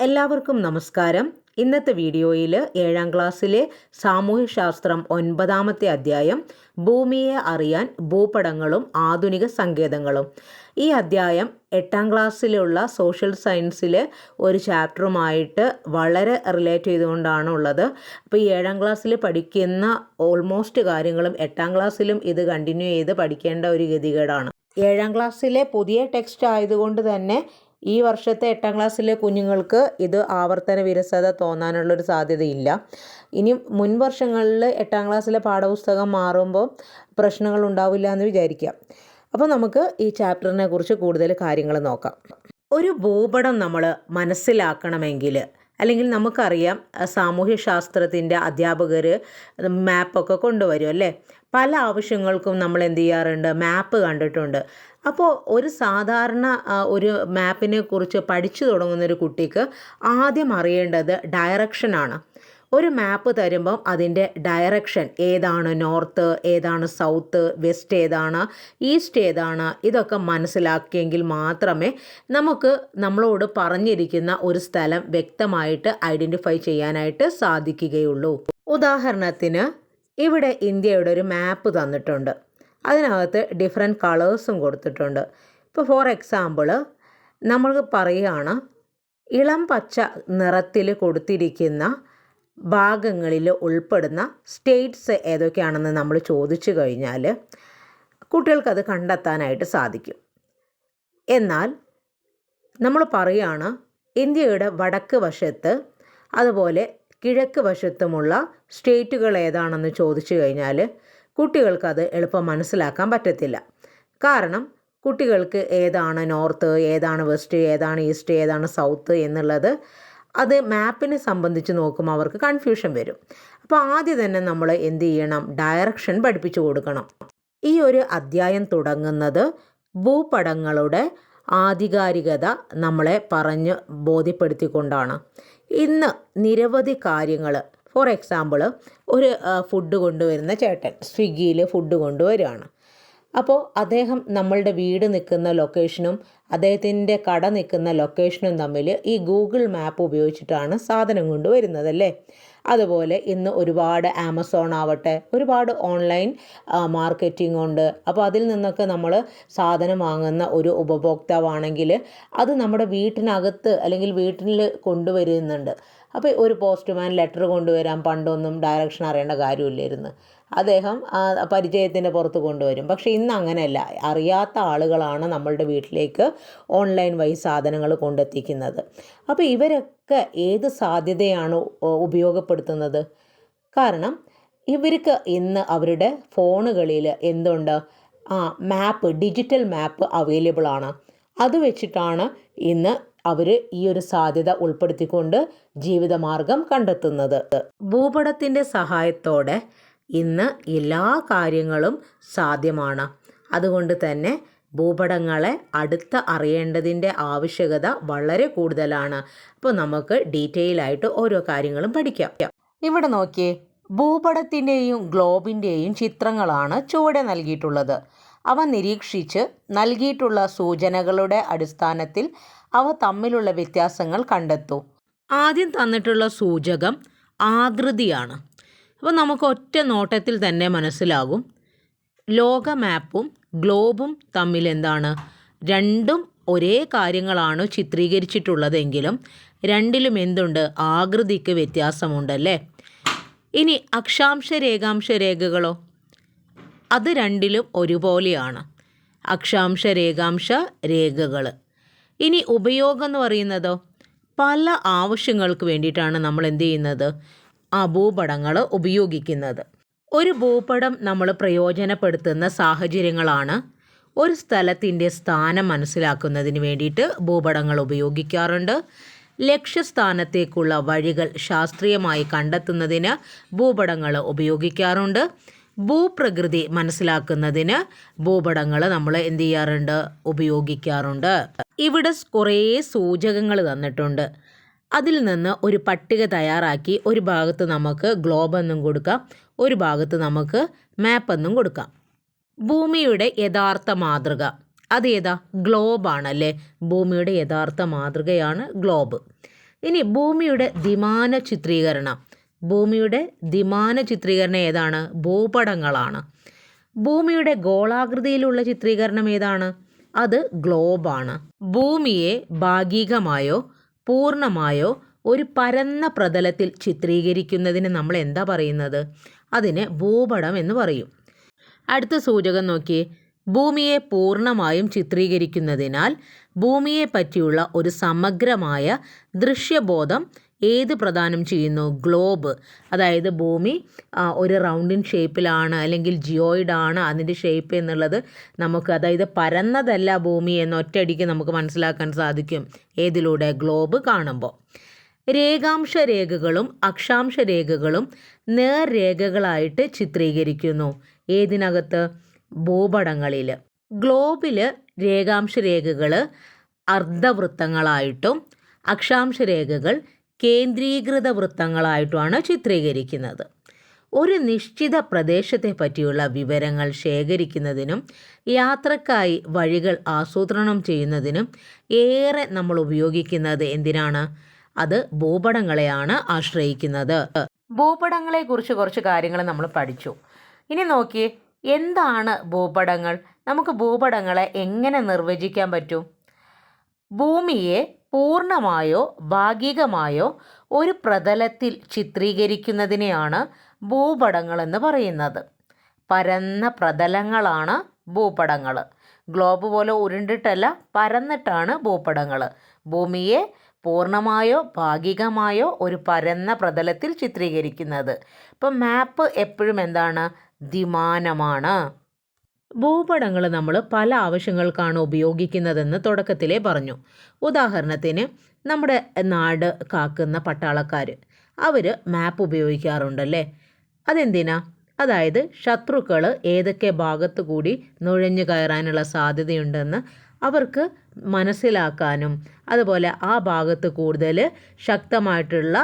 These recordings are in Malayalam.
എല്ലാവർക്കും നമസ്കാരം. ഇന്നത്തെ വീഡിയോയിൽ ഏഴാം ക്ലാസ്സിലെ സാമൂഹ്യശാസ്ത്രം ഒൻപതാമത്തെ അധ്യായം ഭൂമിയെ അറിയാൻ ഭൂപടങ്ങളും ആധുനിക സങ്കേതങ്ങളും. ഈ അധ്യായം എട്ടാം ക്ലാസ്സിലുള്ള സോഷ്യൽ സയൻസിലെ ഒരു ചാപ്റ്ററുമായിട്ട് വളരെ റിലേറ്റ് ചെയ്തുകൊണ്ടാണ് ഉള്ളത്. അപ്പോൾ ഈ ഏഴാം ക്ലാസ്സിൽ പഠിക്കുന്ന ഓൾമോസ്റ്റ് കാര്യങ്ങളും എട്ടാം ക്ലാസ്സിലും ഇത് കണ്ടിന്യൂ ചെയ്ത് പഠിക്കേണ്ട ഒരു ഗതികേടാണ്. ഏഴാം ക്ലാസ്സിലെ പുതിയ ടെക്സ്റ്റ് ആയതുകൊണ്ട് തന്നെ ഈ വർഷത്തെ എട്ടാം ക്ലാസ്സിലെ കുഞ്ഞുങ്ങൾക്ക് ഇത് ആവർത്തന വിരസത തോന്നാനുള്ളൊരു സാധ്യതയില്ല. ഇനി മുൻ വർഷങ്ങളിൽ എട്ടാം ക്ലാസ്സിലെ പാഠപുസ്തകം മാറുമ്പോൾ പ്രശ്നങ്ങൾ ഉണ്ടാവില്ല എന്ന് വിചാരിക്കാം. അപ്പോൾ നമുക്ക് ഈ ചാപ്റ്ററിനെ കുറിച്ച് കൂടുതൽ കാര്യങ്ങൾ നോക്കാം. ഒരു ഭൂപടം നമ്മൾ മനസ്സിലാക്കണമെങ്കിൽ അല്ലെങ്കിൽ നമുക്കറിയാം സാമൂഹ്യ ശാസ്ത്രത്തിന്റെ അധ്യാപകർ മാപ്പൊക്കെ കൊണ്ടുവരും അല്ലേ? പല ആവശ്യങ്ങൾക്കും നമ്മൾ എന്ത് ചെയ്യാറുണ്ട്? മാപ്പ് കണ്ടിട്ടുണ്ട്. അപ്പോൾ ഒരു സാധാരണ ഒരു മാപ്പിനെ കുറിച്ച് പഠിച്ചു തുടങ്ങുന്ന ഒരു കുട്ടിക്ക് ആദ്യം അറിയേണ്ടത് ഡയറക്ഷനാണ് ഒരു മാപ്പ് തരുമ്പം അതിന്റെ ഡയറക്ഷൻ ഏതാണ് നോർത്ത് ഏതാണ് സൗത്ത് വെസ്റ്റ് ഏതാണ് ഈസ്റ്റ് ഏതാണ് ഇതൊക്കെ മനസ്സിലാക്കിയെങ്കിൽ മാത്രമേ നമുക്ക് നമ്മളോട് പറഞ്ഞിരിക്കുന്ന ഒരു സ്ഥലം വ്യക്തമായിട്ട് ഐഡന്റിഫൈ ചെയ്യാനായിട്ട് സാധിക്കുകയുള്ളൂ. ഉദാഹരണത്തിന് ഇവിടെ ഇന്ത്യയുടെ ഒരു മാപ്പ് തന്നിട്ടുണ്ട്. അതിനകത്ത് ഡിഫറെന്റ് കളേഴ്സും കൊടുത്തിട്ടുണ്ട്. ഇപ്പോൾ ഫോർ എക്സാമ്പിൾ നമ്മൾ പറയുകയാണ് ഇളം പച്ച നിറത്തിൽ കൊടുത്തിരിക്കുന്ന ഭാഗങ്ങളിൽ ഉൾപ്പെടുന്ന സ്റ്റേറ്റ്സ് ഏതൊക്കെയാണെന്ന് നമ്മൾ ചോദിച്ചു കഴിഞ്ഞാൽ കുട്ടികൾക്കത് കണ്ടെത്താനായിട്ട് സാധിക്കും. എന്നാൽ നമ്മൾ പറയുകയാണ് ഇന്ത്യയുടെ വടക്ക് വശത്ത് അതുപോലെ കിഴക്ക് വശത്തുമുള്ള സ്റ്റേറ്റുകൾ ഏതാണെന്ന് ചോദിച്ചു കഴിഞ്ഞാൽ കുട്ടികൾക്കത് എളുപ്പം മനസ്സിലാക്കാൻ പറ്റത്തില്ല. കാരണം കുട്ടികൾക്ക് ഏതാണ് നോർത്ത് ഏതാണ് വെസ്റ്റ് ഏതാണ് ഈസ്റ്റ് ഏതാണ് സൗത്ത് എന്നുള്ളത് അത് മാപ്പിനെ സംബന്ധിച്ച് നോക്കുമ്പോൾ അവർക്ക് കൺഫ്യൂഷൻ വരും. അപ്പോൾ ആദ്യം തന്നെ നമ്മൾ എന്ത് ചെയ്യണം? ഡയറക്ഷൻ പഠിപ്പിച്ചു കൊടുക്കണം. ഈ ഒരു അധ്യായം തുടങ്ങുന്നത് ഭൂപടങ്ങളുടെ ആധികാരികത നമ്മളെ പറഞ്ഞ് ബോധ്യപ്പെടുത്തിക്കൊണ്ടാണ്. ഇന്ന് നിരവധി കാര്യങ്ങൾ ഫോർ എക്സാമ്പിൾ ഒരു ഫുഡ് കൊണ്ടുവരുന്ന ചേട്ടൻ സ്വിഗ്ഗിയിൽ ഫുഡ് കൊണ്ടുവരികയാണ് അപ്പോൾ അദ്ദേഹം നമ്മളുടെ വീട് നിൽക്കുന്ന ലൊക്കേഷനും അദ്ദേഹത്തിന്റെ കട നിൽക്കുന്ന ലൊക്കേഷനും തമ്മിൽ ഈ ഗൂഗിൾ മാപ്പ് ഉപയോഗിച്ചിട്ടാണ് സാധനം കൊണ്ടുവരുന്നത് അല്ലേ അതുപോലെ ഇന്ന് ഒരുപാട് ആമസോൺ ആവട്ടെ ഒരുപാട് ഓൺലൈൻ മാർക്കറ്റിംഗ് ഉണ്ട്. അപ്പോൾ അതിൽ നിന്നൊക്കെ നമ്മൾ സാധനം വാങ്ങുന്ന ഒരു ഉപഭോക്താവാണെങ്കിൽ അത് നമ്മുടെ വീട്ടിനകത്ത് അല്ലെങ്കിൽ വീട്ടിൽ കൊണ്ടുവരുന്നുണ്ട്. അപ്പോൾ ഒരു പോസ്റ്റ്മാൻ ലെറ്റർ കൊണ്ടുവരാൻ പണ്ടൊന്നും ഡയറക്ഷൻ അറിയേണ്ട കാര്യമില്ലായിരുന്നു. അദ്ദേഹം പരിചയത്തിന്റെ പുറത്ത് കൊണ്ടുവരും. പക്ഷേ ഇന്ന് അങ്ങനെയല്ല. അറിയാത്ത ആളുകളാണ് നമ്മളുടെ വീട്ടിലേക്ക് ഓൺലൈൻ വഴി സാധനങ്ങൾ കൊണ്ടെത്തിക്കുന്നത്. അപ്പോൾ ഇവരൊക്കെ ഏത് സാധ്യതയാണ് ഉപയോഗപ്പെടുത്തുന്നത്? കാരണം ഇവർക്ക് ഇന്ന് അവരുടെ ഫോണുകളിൽ എന്തുണ്ട്? ആ മാപ്പ് ഡിജിറ്റൽ മാപ്പ് അവൈലബിൾ ആണ്. അത് വെച്ചിട്ടാണ് ഇന്ന് അവർ ഈ ഒരു സാധ്യത ഉൾപ്പെടുത്തിക്കൊണ്ട് ജീവിതമാർഗം കണ്ടെത്തുന്നത്. ഭൂപടത്തിന്റെ സഹായത്തോടെ ഇന്ന് എല്ലാ കാര്യങ്ങളും സാധ്യമാണ്. അതുകൊണ്ട് തന്നെ ഭൂപടങ്ങളെ അടുത്ത് അറിയേണ്ടതിന്റെ ആവശ്യകത വളരെ കൂടുതലാണ്. അപ്പോൾ നമുക്ക് ഡീറ്റെയിൽ ആയിട്ട് ഓരോ കാര്യങ്ങളും പഠിക്കാം. ഇവിടെ നോക്കിയേ ഭൂപടത്തിന്റെയും ഗ്ലോബിന്റെയും ചിത്രങ്ങളാണ് ചുവടെ നൽകിയിട്ടുള്ളത്. അവ നിരീക്ഷിച്ച് നൽകിയിട്ടുള്ള സൂചനകളുടെ അടിസ്ഥാനത്തിൽ അവ തമ്മിലുള്ള വ്യത്യാസങ്ങൾ കണ്ടെത്തൂ. ആദ്യം തന്നിട്ടുള്ള സൂചകം ആകൃതിയാണ്. അപ്പോൾ നമുക്ക് ഒറ്റ നോട്ടത്തിൽ തന്നെ മനസ്സിലാകും. ലോക മാപ്പും ഗ്ലോബും തമ്മിൽ എന്താണ്? രണ്ടും ഒരേ കാര്യങ്ങളാണ് ചിത്രീകരിച്ചിട്ടുള്ളതെങ്കിലും രണ്ടിലും എന്തുണ്ട്? ആകൃതിക്ക് വ്യത്യാസമുണ്ടല്ലേ ഇനി അക്ഷാംശ രേഖാംശ രേഖകളോ അത് രണ്ടിലും ഒരുപോലെയാണ്. അക്ഷാംശ രേഖാംശ രേഖകൾ. ഇനി ഉപയോഗം എന്ന് പറയുന്നതോ പല ആവശ്യങ്ങൾക്ക് വേണ്ടിയിട്ടാണ് നമ്മൾ എന്ത് ചെയ്യുന്നത്? ആ ഭൂപടങ്ങൾ ഉപയോഗിക്കുന്നത്. ഒരു ഭൂപടം നമ്മൾ പ്രയോജനപ്പെടുത്തുന്ന സാഹചര്യങ്ങളാണ്. ഒരു സ്ഥലത്തിന്റെ സ്ഥാനം മനസ്സിലാക്കുന്നതിന് വേണ്ടിയിട്ട് ഭൂപടങ്ങൾ ഉപയോഗിക്കാറുണ്ട്. ലക്ഷ്യസ്ഥാനത്തേക്കുള്ള വഴികൾ ശാസ്ത്രീയമായി കണ്ടെത്തുന്നതിന് ഭൂപടങ്ങൾ ഉപയോഗിക്കാറുണ്ട്. ഭൂപ്രകൃതി മനസ്സിലാക്കുന്നതിന് ഭൂപടങ്ങൾ നമ്മൾ എന്ത് ചെയ്യാറുണ്ട്? ഉപയോഗിക്കാറുണ്ട്. ഇവിടെ കുറേ സൂചകങ്ങൾ തന്നിട്ടുണ്ട്. അതിൽ നിന്ന് ഒരു പട്ടിക തയ്യാറാക്കി ഒരു ഭാഗത്ത് നമുക്ക് ഗ്ലോബ് എന്നും കൊടുക്കാം ഒരു ഭാഗത്ത് നമുക്ക് മാപ്പ് എന്നും കൊടുക്കാം. ഭൂമിയുടെ യഥാർത്ഥ മാതൃക. അത് ഏതാ? ഗ്ലോബാണല്ലേ ഭൂമിയുടെ യഥാർത്ഥ മാതൃകയാണ് ഗ്ലോബ് ഇനി ഭൂമിയുടെ ദ്വിമാന ചിത്രീകരണം. ഭൂമിയുടെ ദ്വിമാന ചിത്രീകരണം ഏതാണ്? ഭൂപടങ്ങളാണ്. ഭൂമിയുടെ ഗോളാകൃതിയിലുള്ള ചിത്രീകരണം ഏതാണ്? അത് ഗ്ലോബാണ്. ഭൂമിയെ ഭാഗികമായോ പൂർണമായോ ഒരു പരന്ന പ്രതലത്തിൽ ചിത്രീകരിക്കുന്നതിന് നമ്മൾ എന്താ പറയുന്നത്? അതിനെ ഭൂപടം എന്ന് പറയും. അടുത്ത സൂചകം നോക്കി ഭൂമിയെ പൂർണമായും ചിത്രീകരിക്കുന്നതിനാൽ ഭൂമിയെ പറ്റിയുള്ള ഒരു സമഗ്രമായ ദൃശ്യബോധം ഏത് പ്രദാനം ചെയ്യുന്നു? ഗ്ലോബ് അതായത് ഭൂമി ഒരു റൗണ്ടിൻ ഷേപ്പിലാണ് അല്ലെങ്കിൽ ജിയോയിഡ് ആണ് അതിന്റെ ഷേപ്പ് എന്നുള്ളത് നമുക്ക് അതായത് പരന്നതല്ല ഭൂമി എന്ന് ഒറ്റയടിക്ക് നമുക്ക് മനസ്സിലാക്കാൻ സാധിക്കും. ഏതിലൂടെ? ഗ്ലോബ് കാണുമ്പോൾ. രേഖാംശ രേഖകളും അക്ഷാംശ രേഖകളും നേർരേഖകളായിട്ട് ചിത്രീകരിക്കുന്നു. ഏതിനകത്ത്? ഭൂപടങ്ങളിൽ ഗ്ലോബിൽ രേഖാംശ രേഖകൾ അർദ്ധവൃത്തങ്ങളായിട്ടും അക്ഷാംശ രേഖകൾ കേന്ദ്രീകൃത വൃത്തങ്ങളായിട്ടുമാണ് ചിത്രീകരിക്കുന്നത്. ഒരു നിശ്ചിത പ്രദേശത്തെ പറ്റിയുള്ള വിവരങ്ങൾ ശേഖരിക്കുന്നതിനും യാത്രക്കായി വഴികൾ ആസൂത്രണം ചെയ്യുന്നതിനും ഏറെ നമ്മൾ ഉപയോഗിക്കുന്നത് എന്തിനാണ്? അത് ഭൂപടങ്ങളെയാണ് ആശ്രയിക്കുന്നത്. ഭൂപടങ്ങളെ കുറിച്ച് കുറച്ച് കാര്യങ്ങൾ നമ്മൾ പഠിച്ചു. ഇനി നോക്കി എന്താണ് ഭൂപടങ്ങൾ? നമുക്ക് ഭൂപടങ്ങളെ എങ്ങനെ നിർവചിക്കാൻ പറ്റും? ഭൂമിയെ പൂർണമായോ ഭാഗികമായോ ഒരു പ്രതലത്തിൽ ചിത്രീകരിക്കുന്നതിനെയാണ് ഭൂപടങ്ങളെന്ന് പറയുന്നത്. പരന്ന പ്രതലങ്ങളാണ് ഭൂപടങ്ങൾ ഗ്ലോബ് പോലെ ഉരുണ്ടിട്ടല്ല പരന്നിട്ടാണ് ഭൂപടങ്ങൾ ഭൂമിയെ പൂർണമായോ ഭാഗികമായോ ഒരു പരന്ന പ്രതലത്തിൽ ചിത്രീകരിക്കുന്നത്. ഇപ്പം മാപ്പ് എപ്പോഴും എന്താണ്? ദ്വിമാനമാണ്. ഭൂപടങ്ങൾ നമ്മൾ പല ആവശ്യങ്ങൾക്കാണ് ഉപയോഗിക്കുന്നതെന്ന് തുടക്കത്തിലേ പറഞ്ഞു. ഉദാഹരണത്തിന് നമ്മുടെ നാട് കാക്കുന്ന പട്ടാളക്കാർ അവർ മാപ്പ് ഉപയോഗിക്കാറുണ്ടല്ലേ? അതെന്തിനാ? അതായത് ശത്രുക്കൾ ഏതൊക്കെ ഭാഗത്തു കൂടി നുഴഞ്ഞു കയറാനുള്ള സാധ്യതയുണ്ടെന്ന് അവർക്ക് മനസ്സിലാക്കാനും അതുപോലെ ആ ഭാഗത്ത് കൂടുതൽ ശക്തമായിട്ടുള്ള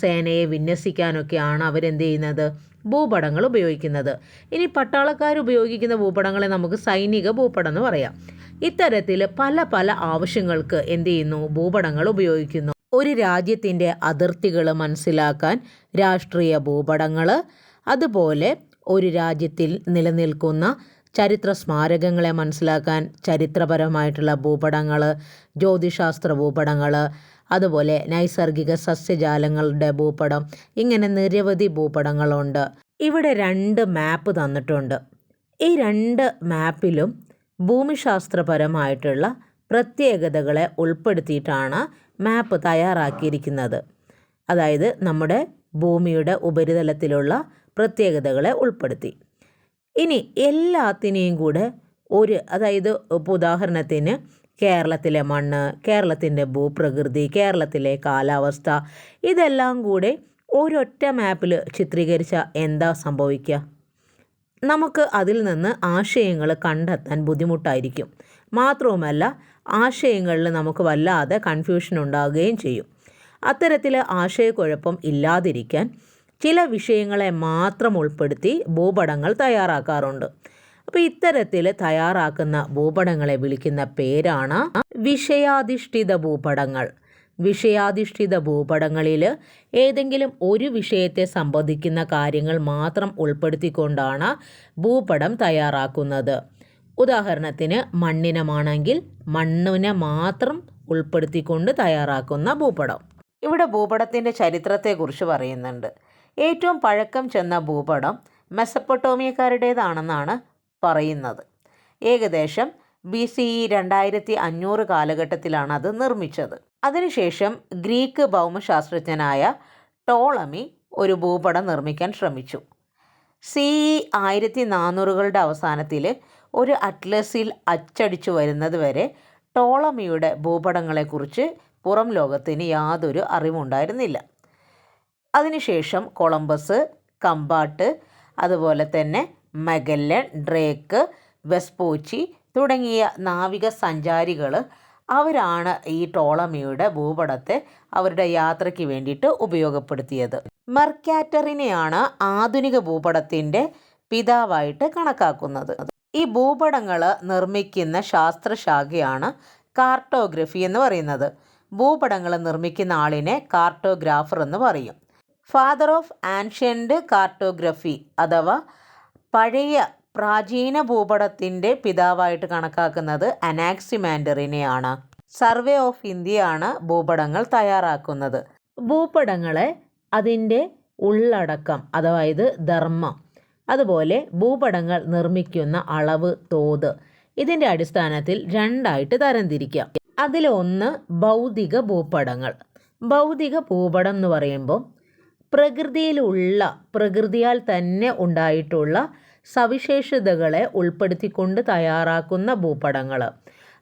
സേനയെ വിന്യസിക്കാനൊക്കെയാണ് അവരെന്ത് ചെയ്യുന്നത്? ഭൂപടങ്ങൾ ഉപയോഗിക്കുന്നത്. ഇനി പട്ടാളക്കാർ ഉപയോഗിക്കുന്ന ഭൂപടങ്ങളെ നമുക്ക് സൈനിക ഭൂപടം എന്ന് പറയാം. ഇത്തരത്തിൽ പല പല ആവശ്യങ്ങൾക്ക് എന്ത് ചെയ്യുന്നു? ഭൂപടങ്ങൾ ഉപയോഗിക്കുന്നു. ഒരു രാജ്യത്തിന്റെ അതിർത്തികൾ മനസ്സിലാക്കാൻ രാഷ്ട്രീയ ഭൂപടങ്ങൾ അതുപോലെ ഒരു രാജ്യത്തിൽ നിലനിൽക്കുന്ന ചരിത്ര സ്മാരകങ്ങളെ മനസ്സിലാക്കാൻ ചരിത്രപരമായിട്ടുള്ള ഭൂപടങ്ങൾ ജ്യോതിശാസ്ത്ര ഭൂപടങ്ങൾ അതുപോലെ നൈസർഗിക സസ്യജാലങ്ങളുടെ ഭൂപടം ഇങ്ങനെ നിരവധി ഭൂപടങ്ങളുണ്ട്. ഇവിടെ രണ്ട് മാപ്പ് തന്നിട്ടുണ്ട്. ഈ രണ്ട് മാപ്പിലും ഭൂമിശാസ്ത്രപരമായിട്ടുള്ള പ്രത്യേകതകളെ ഉൾപ്പെടുത്തിയിട്ടാണ് മാപ്പ് തയ്യാറാക്കിയിരിക്കുന്നത്. അതായത് നമ്മുടെ ഭൂമിയുടെ ഉപരിതലത്തിലുള്ള പ്രത്യേകതകളെ ഉൾപ്പെടുത്തി. ഇനി എല്ലാത്തിനെയും കൂടെ ഒരു അതായത് ഇപ്പോൾ ഉദാഹരണത്തിന് കേരളത്തിലെ മണ്ണ് കേരളത്തിന്റെ ഭൂപ്രകൃതി കേരളത്തിലെ കാലാവസ്ഥ ഇതെല്ലാം കൂടെ ഒരൊറ്റ മാപ്പിൽ ചിത്രീകരിച്ച എന്താ സംഭവിക്കുക നമുക്ക് അതിൽ നിന്ന് ആശയങ്ങൾ കണ്ടെത്താൻ ബുദ്ധിമുട്ടായിരിക്കും. മാത്രവുമല്ല ആശയങ്ങളിൽ നമുക്ക് വല്ലാതെ കൺഫ്യൂഷൻ ഉണ്ടാകുകയും ചെയ്യും. അത്തരത്തിൽ ആശയക്കുഴപ്പം ഇല്ലാതിരിക്കാൻ ചില വിഷയങ്ങളെ മാത്രം ഉൾപ്പെടുത്തി ഭൂപടങ്ങൾ തയ്യാറാക്കാറുണ്ട്. അപ്പോൾ ഇത്തരത്തിൽ തയ്യാറാക്കുന്ന ഭൂപടങ്ങളെ വിളിക്കുന്ന പേരാണ് വിഷയാധിഷ്ഠിത ഭൂപടങ്ങൾ. വിഷയാധിഷ്ഠിത ഭൂപടങ്ങളിൽ ഏതെങ്കിലും ഒരു വിഷയത്തെ സംബന്ധിക്കുന്ന കാര്യങ്ങൾ മാത്രം ഉൾപ്പെടുത്തിക്കൊണ്ടാണ് ഭൂപടം തയ്യാറാക്കുന്നത്. ഉദാഹരണത്തിന് മണ്ണിനമാണെങ്കിൽ മണ്ണിനെ മാത്രം ഉൾപ്പെടുത്തിക്കൊണ്ട് തയ്യാറാക്കുന്ന ഭൂപടം. ഇവിടെ ഭൂപടത്തിന്റെ ചരിത്രത്തെക്കുറിച്ച് പറയുന്നുണ്ട്. ഏറ്റവും പഴക്കം ചെന്ന ഭൂപടം മെസപ്പൊട്ടോമിയക്കാരുടേതാണെന്നാണ് പറയുന്നത്. ഏകദേശം ബി സി ഇ രണ്ടായിരത്തി അഞ്ഞൂറ് കാലഘട്ടത്തിലാണ് അത് നിർമ്മിച്ചത്. അതിനുശേഷം ഗ്രീക്ക് ഭൗമശാസ്ത്രജ്ഞനായ ടോളമി ഒരു ഭൂപടം നിർമ്മിക്കാൻ ശ്രമിച്ചു. സി ഇ ആയിരത്തി നാനൂറുകളുടെ അവസാനത്തിൽ ഒരു അറ്റ്ലസിൽ അച്ചടിച്ചു വരുന്നത് വരെ ടോളമിയുടെ ഭൂപടങ്ങളെക്കുറിച്ച് പുറം ലോകത്തിന് യാതൊരു അറിവുണ്ടായിരുന്നില്ല. അതിനുശേഷം കൊളംബസ് കമ്പാട്ട് അതുപോലെ തന്നെ മഗല്ലൻ ഡ്രേക്ക് വെസ്പോച്ചി തുടങ്ങിയ നാവിക സഞ്ചാരികൾ അവരാണ് ഈ ടോളമിയുടെ ഭൂപടത്തെ അവരുടെ യാത്രയ്ക്ക് വേണ്ടിയിട്ട് ഉപയോഗപ്പെടുത്തിയത്. മെർക്കാറ്ററിനെയാണ് ആധുനിക ഭൂപടത്തിന്റെ പിതാവായിട്ട് കണക്കാക്കുന്നത്. ഈ ഭൂപടങ്ങൾ നിർമ്മിക്കുന്ന ശാസ്ത്രശാഖയാണ് കാർട്ടോഗ്രഫി എന്ന് പറയുന്നത്. ഭൂപടങ്ങൾ നിർമ്മിക്കുന്ന ആളിനെ കാർട്ടോഗ്രാഫർ എന്ന് പറയും. ഫാദർ ഓഫ് ആൻഷ്യന്റ് കാർട്ടോഗ്രഫി അഥവാ പഴയ പ്രാചീന ഭൂപടത്തിന്റെ പിതാവായിട്ട് കണക്കാക്കുന്നത് അനാക്സിമാൻഡറിനെയാണ്. സർവേ ഓഫ് ഇന്ത്യയാണ് ഭൂപടങ്ങൾ തയ്യാറാക്കുന്നത്. ഭൂപടങ്ങളെ അതിന്റെ ഉള്ളടക്കം അതായത് ധർമ്മം അതുപോലെ ഭൂപടങ്ങൾ നിർമ്മിക്കുന്ന അളവ് തോത് ഇതിന്റെ അടിസ്ഥാനത്തിൽ രണ്ടായിട്ട് തരംതിരിക്കാം. അതിലൊന്ന് ഭൗതിക ഭൂപടങ്ങൾ. ഭൗതിക ഭൂപടം എന്ന് പറയുമ്പോൾ പ്രകൃതിയിലുള്ള പ്രകൃതിയാൽ തന്നെ ഉണ്ടായിട്ടുള്ള സവിശേഷതകളെ ഉൾപ്പെടുത്തിക്കൊണ്ട് തയ്യാറാക്കുന്ന ഭൂപടങ്ങൾ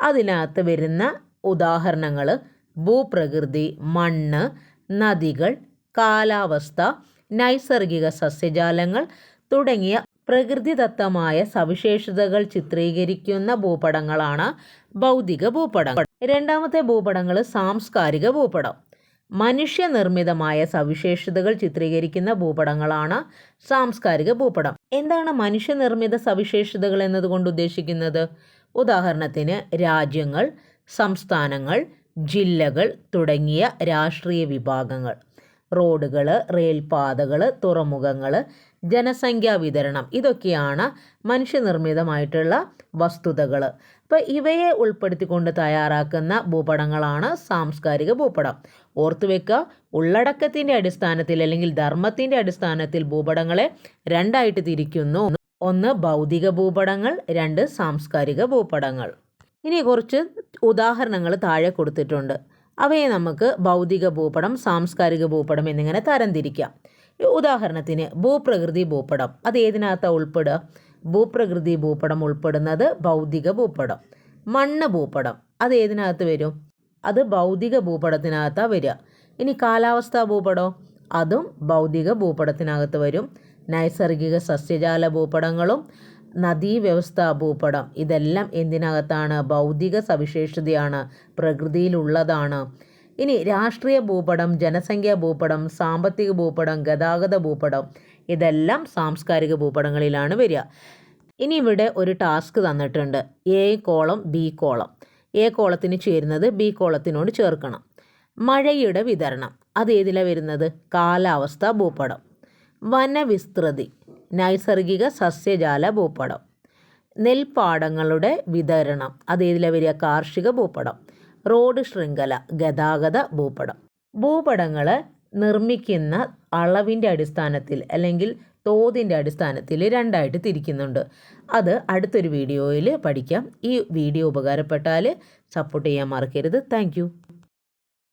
അതിനകത്ത് വരുന്ന ഉദാഹരണങ്ങൾ ഭൂപ്രകൃതി മണ്ണ് നദികൾ കാലാവസ്ഥ നൈസർഗിക സസ്യജാലങ്ങൾ തുടങ്ങിയ പ്രകൃതിദത്തമായ സവിശേഷതകൾ ചിത്രീകരിക്കുന്ന ഭൂപടങ്ങളാണ് ഭൗതിക ഭൂപടങ്ങൾ. രണ്ടാമത്തെ ഭൂപടങ്ങൾ സാംസ്കാരിക ഭൂപടം. മനുഷ്യനിർമ്മിതമായ സവിശേഷതകൾ ചിത്രീകരിക്കുന്ന ഭൂപടങ്ങളാണ് സാംസ്കാരിക ഭൂപടം. എന്താണ് മനുഷ്യനിർമ്മിത സവിശേഷതകൾ എന്നതുകൊണ്ട് ഉദ്ദേശിക്കുന്നത്? ഉദാഹരണത്തിന് രാജ്യങ്ങൾ സംസ്ഥാനങ്ങൾ ജില്ലകൾ തുടങ്ങിയ രാഷ്ട്രീയ വിഭാഗങ്ങൾ. റോഡുകൾ റെയിൽപാതകൾ തുറമുഖങ്ങൾ ജനസംഖ്യാ വിതരണം ഇതൊക്കെയാണ് മനുഷ്യനിർമ്മിതമായിട്ടുള്ള വസ്തുതകൾ. അപ്പോൾ ഇവയെ ഉൾപ്പെടുത്തിക്കൊണ്ട് തയ്യാറാക്കുന്ന ഭൂപടങ്ങളാണ് സാംസ്കാരിക ഭൂപടം. ഓർത്തു വെക്കുക. ഉള്ളടക്കത്തിന്റെ അടിസ്ഥാനത്തിൽ അല്ലെങ്കിൽ ധർമ്മത്തിന്റെ അടിസ്ഥാനത്തിൽ ഭൂപടങ്ങളെ രണ്ടായിട്ട് തിരിക്കുന്നു. ഒന്ന് ഭൗതിക ഭൂപടങ്ങൾ രണ്ട് സാംസ്കാരിക ഭൂപടങ്ങൾ. ഇനി കുറച്ച് ഉദാഹരണങ്ങൾ താഴെ കൊടുത്തിട്ടുണ്ട്. അവയെ നമുക്ക് ഭൗതിക ഭൂപടം സാംസ്കാരിക ഭൂപടം എന്നിങ്ങനെ തരംതിരിക്കാം. ഉദാഹരണത്തിന് ഭൂപ്രകൃതി ഭൂപടം. അത് ഏതിനകത്താണ് ഉൾപ്പെടുക? ഭൂപ്രകൃതി ഭൂപടം ഉൾപ്പെടുന്നത് ഭൗതിക ഭൂപടം. മണ്ണ് ഭൂപടം. അത് ഏതിനകത്ത് വരും? അത് ഭൗതിക ഭൂപടത്തിനകത്താണ് വരിക. ഇനി കാലാവസ്ഥാ ഭൂപടം? അതും ഭൗതിക ഭൂപടത്തിനകത്ത് വരും. നൈസർഗിക സസ്യജാല ഭൂപടങ്ങളും നദീവ്യവസ്ഥാ ഭൂപടം. ഇതെല്ലാം എന്തിനകത്താണ്? ഭൗതിക സവിശേഷതയാണ് പ്രകൃതിയിലുള്ളതാണ്. ഇനി രാഷ്ട്രീയ ഭൂപടം ജനസംഖ്യാ ഭൂപടം സാമ്പത്തിക ഭൂപടം ഗതാഗത ഭൂപടം. ഇതെല്ലാം സാംസ്കാരിക ഭൂപടങ്ങളിലാണ് വരിക. ഇനി ഇവിടെ ഒരു ടാസ്ക് തന്നിട്ടുണ്ട്. A column B column. A കോളത്തിന് ചേരുന്നത് ബി കോളത്തിനോട് ചേർക്കണം. മഴയുടെ വിതരണം. അത് ഏതിലാണ് വരുന്നത്? കാലാവസ്ഥ ഭൂപടം. വനവിസ്തൃതി. നൈസർഗിക സസ്യജാല ഭൂപടം. നെൽപ്പാടങ്ങളുടെ വിതരണം. അത് ഏതിലാണ് വരിക? കാർഷിക ഭൂപടം. റോഡ് ശൃംഖല ഗതാഗത ഭൂപടം. ഭൂപടങ്ങൾ നിർമ്മിക്കുന്ന അളവിന്റെ അടിസ്ഥാനത്തിൽ അല്ലെങ്കിൽ തോതിന്റെ അടിസ്ഥാനത്തിൽ രണ്ടായിട്ട് തിരിക്കുന്നുണ്ട്. അത് അടുത്തൊരു വീഡിയോയിൽ പഠിക്കാം. ഈ വീഡിയോ ഉപകാരപ്പെട്ടാൽ സപ്പോർട്ട് ചെയ്യാൻ മറക്കരുത്. താങ്ക്